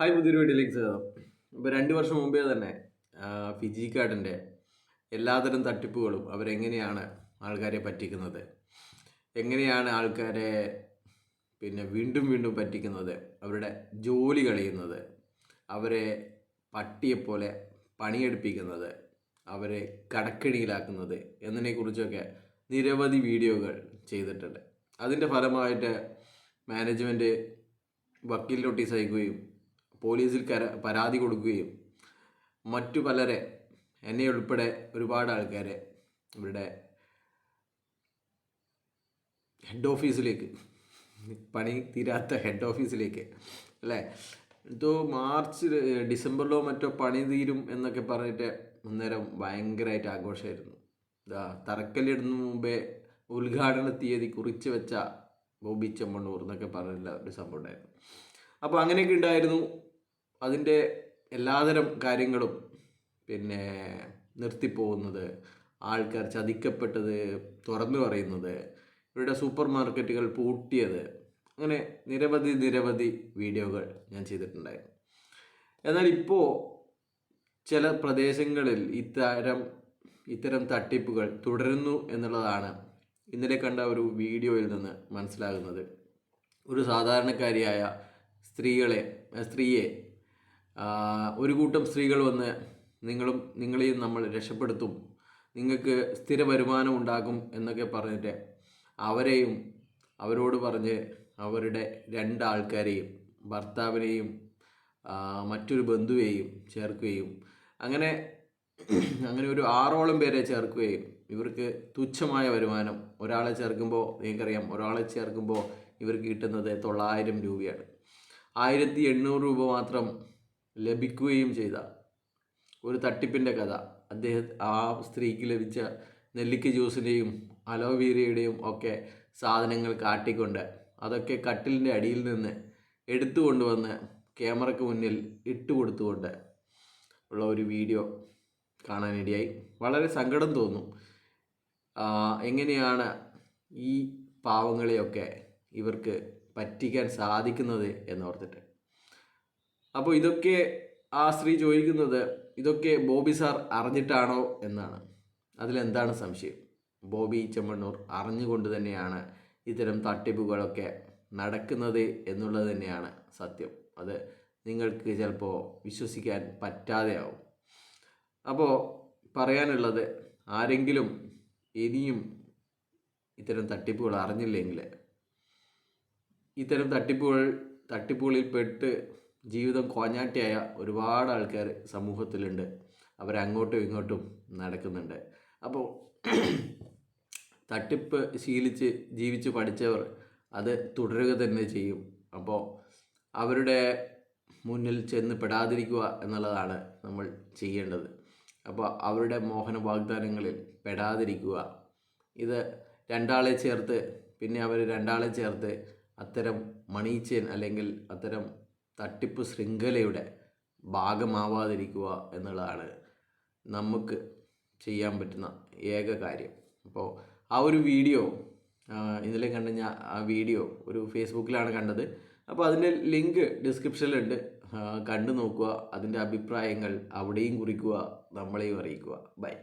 Hi പുതിയൊരു വീട്ടിലേക്ക് സ്വാഗതം. ഇപ്പോൾ രണ്ട് വർഷം മുമ്പേ തന്നെ ഫിജി കാർഡിന്റെ എല്ലാതരം തട്ടിപ്പുകളും അവരെങ്ങനെയാണ് ആൾക്കാരെ പറ്റിക്കുന്നത്? എങ്ങനെയാണ് ആൾക്കാരെ പിന്നെ വീണ്ടും വീണ്ടും പറ്റിക്കുന്നത്? അവരുടെ ജോലി കളയുന്നത്? അവരെ പട്ടിയെപ്പോലെ പണിയെടുപ്പിക്കുന്നത്? അവരെ കടക്കിണിയിലാക്കുന്നത്? എന്നതിനെക്കുറിച്ചൊക്കെ നിരവധി വീഡിയോകൾ ചെയ്തിട്ടുണ്ട്. അതിന്റെ ഫലമായിട്ട് മാനേജ്മെന്റ് വക്കീൽ നോട്ടീസ് അയക്കുകയും പോലീസിൽ കര പരാതി കൊടുക്കുകയും മറ്റു പലരെ എന്നെ ഉൾപ്പെടെ ഒരുപാട് ആൾക്കാരെ ഇവരുടെ ഹെഡ് ഓഫീസിലേക്ക് പണി തീരാത്ത ഹെഡ് ഓഫീസിലേക്ക് അല്ലേ? എന്തോ മാർച്ച് ഡിസംബറിലോ മറ്റോ പണി തീരും എന്നൊക്കെ പറഞ്ഞിട്ട് അന്നേരം ഭയങ്കരമായിട്ട് ആഘോഷമായിരുന്നു. ഇതാ തറക്കല്ലിടുന്ന മുമ്പേ ഉദ്ഘാടന തീയതി കുറിച്ച് വെച്ച ബോബി ചെമ്മണ്ണൂർ എന്നൊക്കെ പറഞ്ഞിട്ടുള്ള ഒരു സംഭവം ഉണ്ടായിരുന്നു. അപ്പോൾ അങ്ങനെയൊക്കെ ഉണ്ടായിരുന്നു. അതിന്റെ എല്ലാതരം കാര്യങ്ങളും പിന്നെ നിർത്തിപ്പോകുന്നത് ആൾക്കാർ ചതിക്കപ്പെട്ടത് തുറന്നു പറയുന്നത് ഇവരുടെ സൂപ്പർ മാർക്കറ്റുകൾ പൂട്ടിയത് അങ്ങനെ നിരവധി നിരവധി വീഡിയോകൾ ഞാൻ ചെയ്തിട്ടുണ്ടായിരുന്നു. എന്നാൽ ഇപ്പോൾ ചില പ്രദേശങ്ങളിൽ ഇത്തരം ഇത്തരം തട്ടിപ്പുകൾ തുടരുന്നു എന്നുള്ളതാണ് ഇന്നലെ കണ്ട ഒരു വീഡിയോയിൽ നിന്ന് മനസ്സിലാകുന്നത്. ഒരു സാധാരണക്കാരിയായ സ്ത്രീകളെ സ്ത്രീയെ ഒരു കൂട്ടം സ്ത്രീകൾ വന്ന് നിങ്ങളും നിങ്ങളെയും നമ്മൾ രക്ഷപ്പെടുത്തും. നിങ്ങൾക്ക് സ്ഥിര വരുമാനം ഉണ്ടാകും എന്നൊക്കെ പറഞ്ഞിട്ട് അവരെയും അവരോട് പറഞ്ഞ് അവരുടെ രണ്ടാൾക്കാരെയും ഭർത്താവിനെയും മറ്റൊരു ബന്ധുവേയും ചേർക്കുകയും അങ്ങനെ അങ്ങനെ ഒരു ആറോളം പേരെ ചേർക്കുകയും ഇവർക്ക് തുച്ഛമായ വരുമാനം ഒരാളെ ചേർക്കുമ്പോൾ നിങ്ങൾക്കറിയാം ഒരാളെ ചേർക്കുമ്പോൾ ഇവർക്ക് കിട്ടുന്നത് തൊള്ളായിരം രൂപയാണ്. ആയിരത്തി എണ്ണൂറ് രൂപ മാത്രം ലഭിക്കുകയും ചെയ്ത ഒരു തട്ടിപ്പിന്റെ കഥ. അദ്ദേഹം ആ സ്ത്രീക്ക് ലഭിച്ച നെല്ലിക്ക ജ്യൂസിന്റെയും അലോവേരയുടെയും ഒക്കെ സാധനങ്ങൾ കാട്ടിക്കൊണ്ട് അതൊക്കെ കട്ടിലിന്റെ അടിയിൽ നിന്ന് എടുത്തു കൊണ്ടുവന്ന് ക്യാമറയ്ക്ക് മുന്നിൽ ഇട്ട് കൊടുത്തുകൊണ്ട് ഉള്ള ഒരു വീഡിയോ കാണാനിടയായി. വളരെ സങ്കടം തോന്നും. എങ്ങനെയാണ് ഈ പാവങ്ങളെയൊക്കെ ഇവർക്ക് പറ്റിക്കാൻ സാധിക്കുന്നത് എന്നോർത്തിട്ട്. അപ്പോൾ ഇതൊക്കെ ആ സ്ത്രീ ചോദിക്കുന്നത് ഇതൊക്കെ ബോബി സാർ അറിഞ്ഞിട്ടാണോ എന്നാണ്. അതിലെന്താണ് സംശയം? ബോബി ചെമ്മണ്ണൂർ അറിഞ്ഞുകൊണ്ട് തന്നെയാണ് ഇത്തരം തട്ടിപ്പുകളൊക്കെ നടക്കുന്നത് എന്നുള്ളത് തന്നെയാണ് സത്യം. അത് നിങ്ങൾക്ക് ചിലപ്പോൾ വിശ്വസിക്കാൻ പറ്റാതെയാവും. അപ്പോൾ പറയാനുള്ളത് ആരെങ്കിലും ഇനിയും ഇത്തരം തട്ടിപ്പുകൾ അറിഞ്ഞില്ലെങ്കിൽ ഇത്തരം തട്ടിപ്പുകൾ തട്ടിപ്പുകളിൽ പെട്ട് ജീവിതം കോഞ്ഞാട്ടിയായ ഒരുപാട് ആൾക്കാർ സമൂഹത്തിലുണ്ട്. അവരങ്ങോട്ടും ഇങ്ങോട്ടും നടക്കുന്നുണ്ട്. അപ്പോൾ തട്ടിപ്പ് ശീലിച്ച് ജീവിച്ച് പഠിച്ചവർ അത് തുടരുക തന്നെ ചെയ്യും. അപ്പോൾ അവരുടെ മുന്നിൽ ചെന്ന് പെടാതിരിക്കുക എന്നുള്ളതാണ് നമ്മൾ ചെയ്യേണ്ടത്. അപ്പോൾ അവരുടെ മോഹന വാഗ്ദാനങ്ങളിൽ പെടാതിരിക്കുക. ഇത് രണ്ടാളെ ചേർത്ത് പിന്നെ അവർ രണ്ടാളെ ചേർത്ത് അത്തരം മണീച്ചൻ അല്ലെങ്കിൽ അത്തരം തട്ടിപ്പ് ശൃംഖലയുടെ ഭാഗമാവാതിരിക്കുക എന്നുള്ളതാണ് നമുക്ക് ചെയ്യാൻ പറ്റുന്ന ഏക കാര്യം. അപ്പോൾ ആ ഒരു വീഡിയോ ഇതിലെ കണ്ട ഞാൻ ആ വീഡിയോ ഒരു ഫേസ്ബുക്കിലാണ് കണ്ടത്. അപ്പോൾ അതിന്റെ ലിങ്ക് ഡിസ്ക്രിപ്ഷനിലുണ്ട്. കണ്ടു നോക്കുക. അതിന്റെ അഭിപ്രായങ്ങൾ അവിടെയും കുറിക്കുക നമ്മളെയും അറിയിക്കുക. ബൈ.